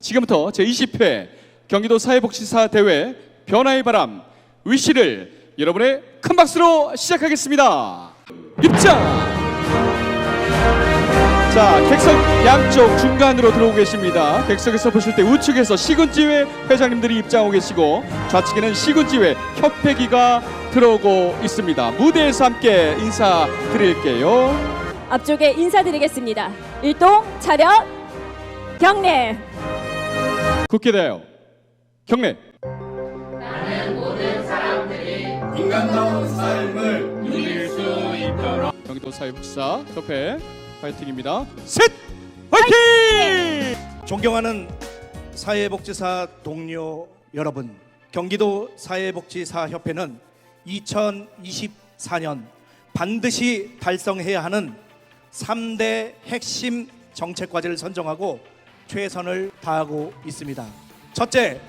지금부터 제20회 경기도 사회복지사 대회 변화의 바람 위시를 여러분의 큰 박수로 시작하겠습니다. 입장! 자, 객석 양쪽 중간으로 들어오고 계십니다. 객석에서 보실 때 우측에서 시군지회 회장님들이 입장하고 계시고 좌측에는 시군지회 협회기가 들어오고 있습니다. 무대에서 함께 인사드릴게요. 앞쪽에 인사드리겠습니다. 일동 차렷 경례 국회대요 경례 인간다운 삶을 누릴 수 있도록 경기도 사회복지사 협회 파이팅입니다. 셋 파이팅! 존경하는 사회복지사 동료 여러분, 경기도 사회복지사 협회는 2024년 반드시 달성해야 하는 3대 핵심 정책 과제를 선정하고 최선을 다하고 있습니다. 첫째,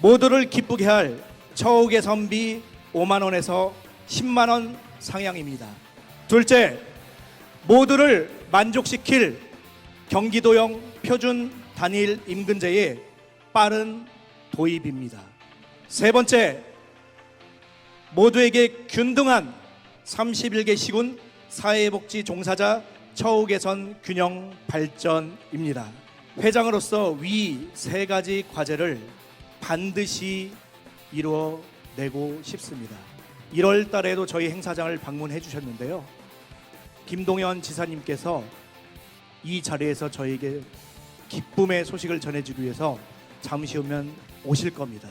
모두를 기쁘게 할 처우 개선비 5만 원에서 10만 원 상향입니다. 둘째, 모두를 만족시킬 경기도형 표준 단일 임금제의 빠른 도입입니다. 세 번째, 모두에게 균등한 31개 시군 사회복지 종사자 처우 개선 균형 발전입니다. 회장으로서 위 세 가지 과제를 반드시 이루어내고 싶습니다. 1월 달에도 저희 행사장을 방문해 주셨는데요. 김동연 지사님께서 이 자리에서 저에게 기쁨의 소식을 전해주기 위해서 잠시 후면 오실 겁니다.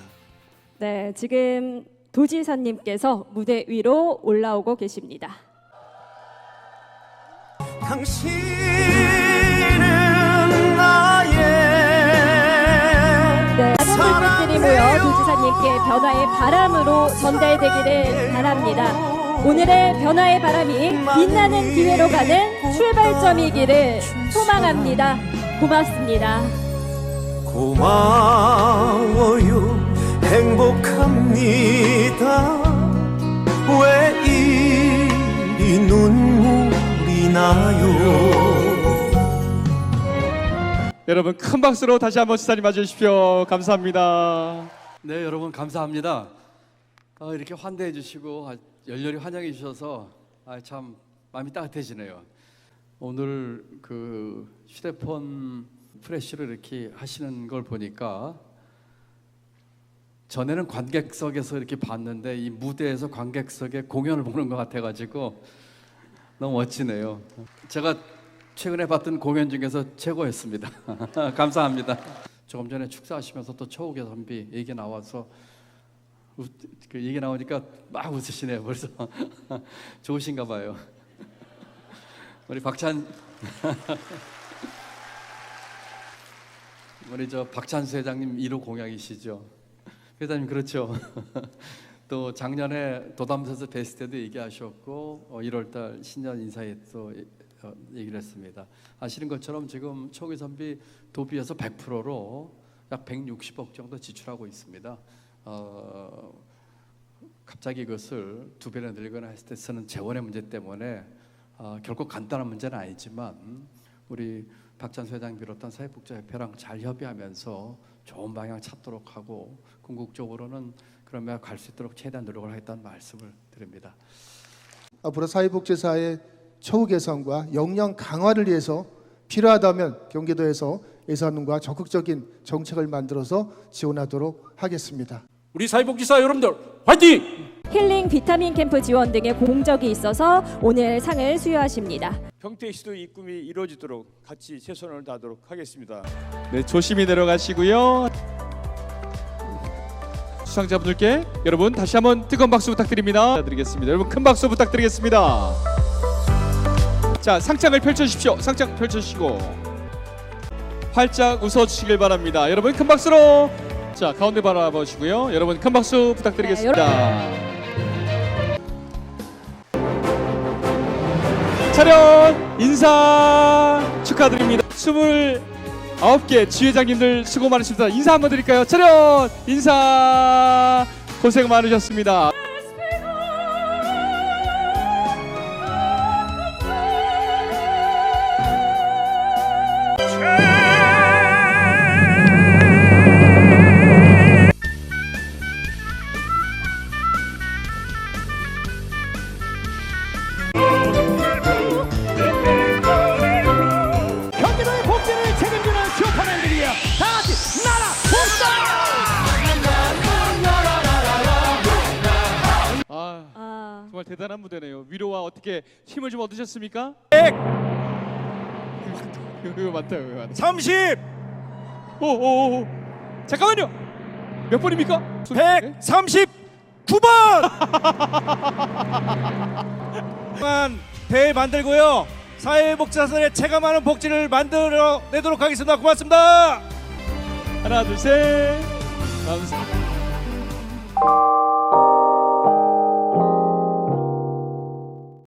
네 지금 도지사님께서 무대 위로 올라오고 계십니다. 당신 지사님께 변화의 바람으로 전달되기를 바랍니다. 오늘의 변화의 바람이 빛나는 기회로 가는 출발점이기를 소망합니다. 고맙습니다. 고마워요 행복합니다 왜 이리 눈물이 나요 여러분 큰 박수로 다시 한번 시사님 맞으십시오. 감사합니다. 네, 여러분 감사합니다. 아, 이렇게 환대해 주시고 아, 열렬히 환영해 주셔서 아, 참 마음이 따뜻해지네요. 오늘 그 휴대폰 프레쉬를 이렇게 하시는 걸 보니까 전에는 관객석에서 이렇게 봤는데 이 무대에서 관객석에 공연을 보는 것 같아가지고 너무 멋지네요. 제가 최근에 봤던 공연 중에서 최고였습니다. 감사합니다. 조금 전에 축사하시면서 또 처우 개선비 얘기 나와서 웃- 그 얘기 나오니까 막 웃으시네요. 벌써 좋으신가 봐요. 우리 박찬 우리 저 박찬수 회장님 1호 공약이시죠. 회장님 그렇죠. 또 작년에 도담서에서 뵀을 때도 얘기하셨고 어, 1월달 신년 인사에 또 어, 얘기를 했습니다. 아시는 것처럼 지금 초기선비 도비에서 100%로 약 160억 정도 지출하고 있습니다. 어, 갑자기 그것을 두 배나 늘거나 했을 때 쓰는 재원의 문제 때문에 어, 결코 간단한 문제는 아니지만 우리 박찬수 회장 비롯한 사회복지협회랑 잘 협의하면서 좋은 방향 찾도록 하고 궁극적으로는 그러면 갈 수 있도록 최대한 노력을 하겠다는 말씀을 드립니다. 앞으로 사회복지사의 처우 개선과 역량 강화를 위해서 필요하다면 경기도에서 예산과 적극적인 정책을 만들어서 지원하도록 하겠습니다. 우리 사회복지사 여러분들 화이팅! 힐링 비타민 캠프 지원 등의 공적이 있어서 오늘 상을 수여하십니다. 평택시도의 입금이 이루어지도록 같이 최선을 다하도록 하겠습니다. 네, 조심히 내려가시고요. 수상자분들께 여러분 다시 한번 뜨거운 박수 부탁드립니다. 부탁드리겠습니다. 여러분 큰 박수 부탁드리겠습니다. 자, 상장을 펼쳐 주십시오. 상장 펼쳐 주시고 활짝 웃어 주시길 바랍니다. 여러분 큰 박수로 자, 가운데 바라보시고요. 여러분 큰 박수 부탁드리겠습니다. 차렷 인사 축하드립니다. 29개 지회장님들 수고 많으십니다. 인사 한번 드릴까요? 차렷 인사 고생 많으셨습니다. 대단한 무대네요. 위로와 어떻게 힘을 좀 얻으셨습니까? 100, 이거 맞다, 이거 맞다. 30, 오오오 잠깐만요. 몇 번입니까? 소- 네? 139번. 대 만들고요. 사회복지사선에 체감하는 복지를 만들어 내도록 하겠습니다. 고맙습니다. 하나 둘 셋. 감사합니다.